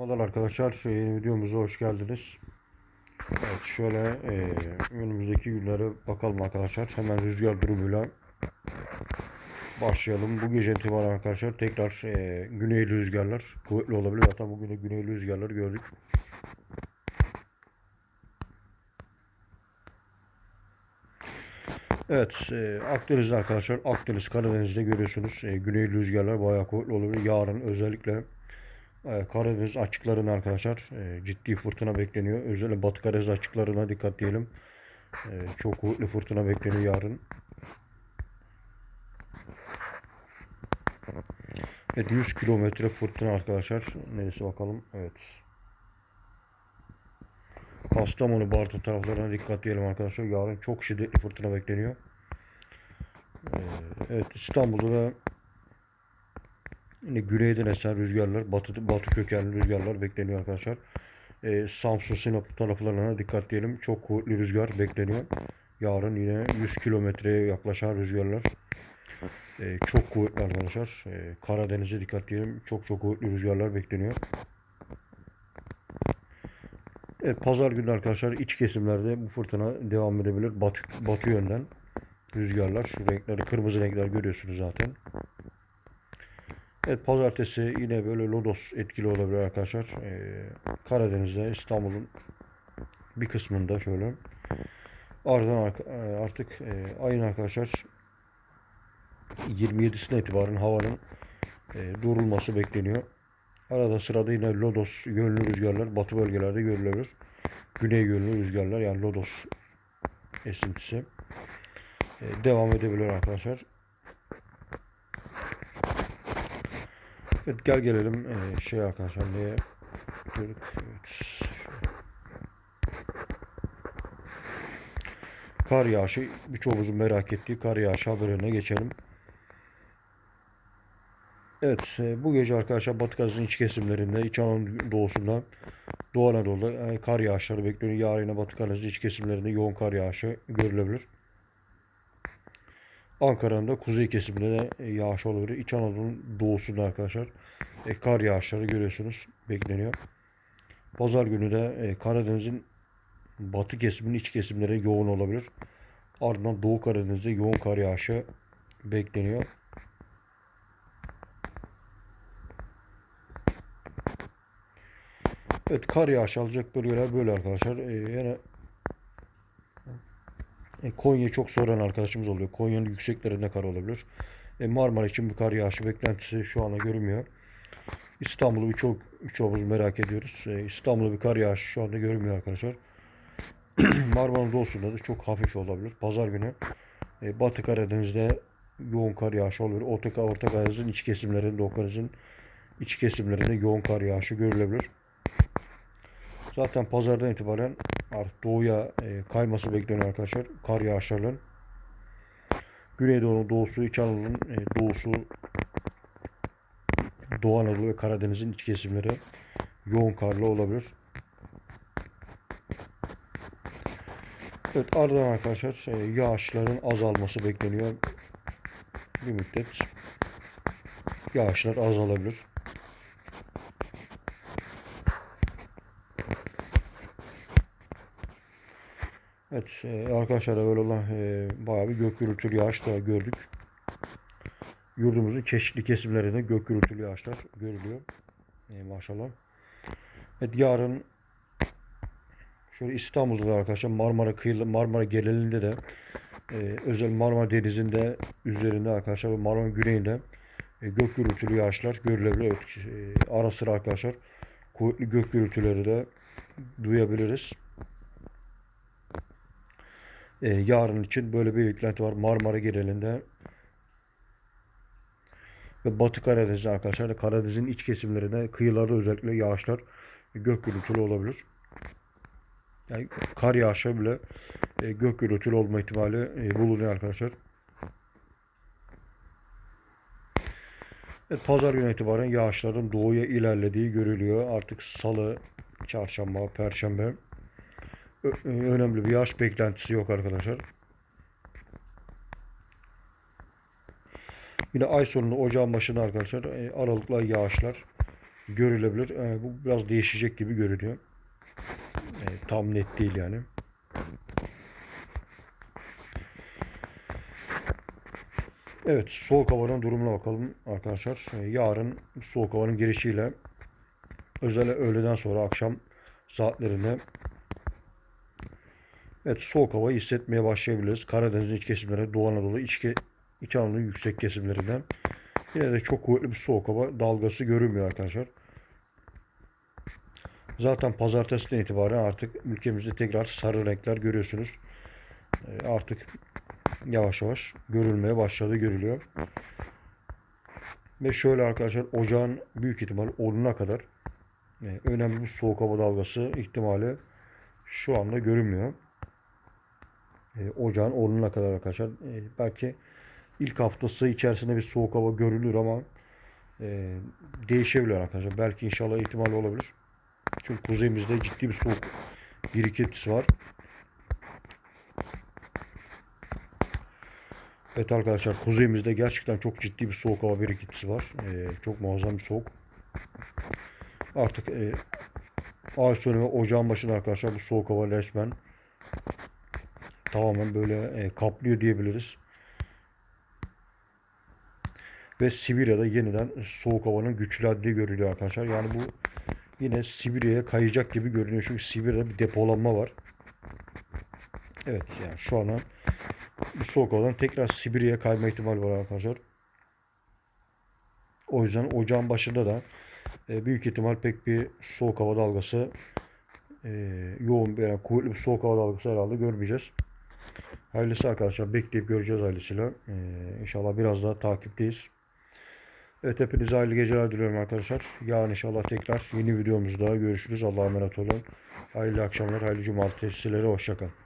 Merhabalar arkadaşlar, yeni videomuza hoş geldiniz. Evet, şöyle e, önümüzdeki günlere bakalım arkadaşlar. Hemen rüzgar durumuyla başlayalım. Bu gece itibaren arkadaşlar tekrar e, güneyli rüzgarlar kuvvetli olabilir. Hatta bugün de güneyli rüzgarları gördük. Evet, e, Akdeniz'de arkadaşlar, Akdeniz, Karadeniz'de görüyorsunuz. E, güneyli rüzgarlar bayağı kuvvetli olabilir. Yarın özellikle Karadeniz açıklarına arkadaşlar e, ciddi fırtına bekleniyor. Özellikle Batı Karadeniz açıklarına dikkat diyelim. E, çok kuvvetli fırtına bekleniyor yarın. Evet 100 kilometre fırtına arkadaşlar. Neyse bakalım. Evet. Kastamonu, Bartın taraflarına dikkat diyelim arkadaşlar. Yarın çok şiddetli fırtına bekleniyor. Ee, evet İstanbul'da da yine güneyden esen rüzgarlar, batı, batı kökenli rüzgarlar bekleniyor arkadaşlar. Ee, Samsun, Sinop taraflarına dikkat diyelim. Çok kuvvetli rüzgar bekleniyor. Yarın yine 100 kilometreye yaklaşan rüzgarlar. Ee, çok kuvvetli arkadaşlar. Ee, Karadeniz'e dikkat diyelim. Çok çok kuvvetli rüzgarlar bekleniyor. Evet, pazar günü arkadaşlar iç kesimlerde bu fırtına devam edebilir. Batı, batı yönden rüzgarlar. Şu renkleri, kırmızı renkler görüyorsunuz zaten. Evet, pazartesi yine böyle lodos etkili olabilir arkadaşlar. Ee, Karadeniz'de, İstanbul'un bir kısmında şöyle. Ardından e, artık e, ayın arkadaşlar 27'sine itibaren havanın e, durulması bekleniyor. Arada sırada yine lodos yönlü rüzgarlar batı bölgelerde görülebilir. Güney yönlü rüzgarlar yani lodos esintisi e, devam edebilir arkadaşlar. Evet gel gelelim e, şey arkadaşlar neye gördük. Kar yağışı birçoğumuzun merak ettiği kar yağışı haberine geçelim. Evet, e, bu gece arkadaşlar Batı Karadeniz'in iç kesimlerinde, İç Anadolu doğusunda, Doğu Anadolu'da e, kar yağışları bekleniyor. Yarın Batı Karadeniz'in iç kesimlerinde yoğun kar yağışı görülebilir. Ankara'nın da kuzey kesiminde de e, yağış olabilir. İç Anadolu'nun doğusunda arkadaşlar e, kar yağışları görüyorsunuz. Bekleniyor. Pazar günü de e, Karadeniz'in batı kesiminin iç kesimleri yoğun olabilir. Ardından Doğu Karadeniz'de yoğun kar yağışı bekleniyor. Evet kar yağışı alacak bölgeler böyle arkadaşlar. Ee, yani e, Konya çok soran arkadaşımız oluyor. Konya'nın yükseklerinde kar olabilir. E, Marmara için bir kar yağışı beklentisi şu ana görünmüyor. İstanbul'u birçok birçoğumuz merak ediyoruz. E, İstanbul'da bir kar yağışı şu anda görünmüyor arkadaşlar. Marmara'nın doğusunda da çok hafif olabilir. Pazar günü e, Batı Karadeniz'de yoğun kar yağışı olabilir. Orta, Orta Karadeniz'in iç kesimlerinde, Doğu Karadeniz'in iç kesimlerinde yoğun kar yağışı görülebilir. Zaten pazardan itibaren artık doğuya e, kayması bekleniyor arkadaşlar. Kar yağışlarının. Güneydoğu, doğusu, İç Anadolu'nun e, doğusu, Doğu Anadolu ve Karadeniz'in iç kesimleri yoğun karlı olabilir. Evet ardından arkadaşlar e, yağışların azalması bekleniyor. Bir müddet yağışlar azalabilir. Evet e, arkadaşlar olan e, bayağı bir gök gürültülü yağış da gördük. Yurdumuzun çeşitli kesimlerinde gök gürültülü yağışlar görülüyor. E, maşallah. Evet yarın şöyle İstanbul'da da arkadaşlar Marmara kıyı Marmara genelinde de e, özel Marmara Denizi'nde üzerinde arkadaşlar Marmara güneyinde e, gök gürültülü yağışlar görülebilir. Evet, ara sıra arkadaşlar kuvvetli gök gürültüleri de duyabiliriz. E, yarın için böyle bir beklenti var Marmara genelinde. Ve Batı Karadeniz arkadaşlar Karadeniz'in iç kesimlerinde kıyılarda özellikle yağışlar gök gürültülü olabilir. Yani kar yağışı bile e, gök gürültülü olma ihtimali e, bulunuyor arkadaşlar. Evet, pazar günü itibaren yağışların doğuya ilerlediği görülüyor. Artık salı, çarşamba, perşembe önemli bir yağış beklentisi yok arkadaşlar. Yine ay sonunda ocağın başında arkadaşlar e, aralıklı yağışlar görülebilir. E, bu biraz değişecek gibi görünüyor. E, tam net değil yani. Evet, soğuk havanın durumuna bakalım arkadaşlar. E, yarın soğuk havanın girişiyle özel öğleden sonra akşam saatlerinde Evet soğuk havayı hissetmeye başlayabiliriz. Karadeniz'in iç kesimleri, Doğu Anadolu, iç, İç Anadolu yüksek kesimlerinden. Yine de çok kuvvetli bir soğuk hava dalgası görünmüyor arkadaşlar. Zaten pazartesiden itibaren artık ülkemizde tekrar sarı renkler görüyorsunuz. E, Artık yavaş yavaş görülmeye başladı görülüyor. Ve şöyle arkadaşlar ocağın büyük ihtimal 10'una kadar e, önemli bir soğuk hava dalgası ihtimali şu anda görünmüyor. E, ocağın 10'una kadar arkadaşlar. E, belki ilk haftası içerisinde bir soğuk hava görülür ama e, değişebilir arkadaşlar. Belki inşallah ihtimali olabilir. Çünkü kuzeyimizde ciddi bir soğuk birikintisi var. Evet arkadaşlar kuzeyimizde gerçekten çok ciddi bir soğuk hava birikintisi var. E, çok muazzam bir soğuk. Artık e, ay sonu ve ocağın başında arkadaşlar bu soğuk hava resmen tamamen böyle e, kaplıyor diyebiliriz. Ve Sibirya'da yeniden soğuk havanın güçlendiği görülüyor arkadaşlar. Yani bu yine Sibirya'ya kayacak gibi görünüyor. Çünkü Sibirya'da bir depolanma var. Evet yani şu an bu soğuk havadan tekrar Sibirya'ya kayma ihtimali var arkadaşlar. O yüzden ocağın başında da e, büyük ihtimal pek bir soğuk hava dalgası e, yoğun bir yani kuvvetli bir soğuk hava dalgası herhalde görmeyeceğiz. Hayırlısı arkadaşlar bekleyip göreceğiz ailesiyle. E, inşallah biraz daha takipteyiz. Evet hepinize hayırlı geceler diliyorum arkadaşlar. Yarın inşallah tekrar yeni videomuzda görüşürüz. Allah'a emanet olun. Hayırlı akşamlar, hayırlı cumartesileri. Hoşçakalın.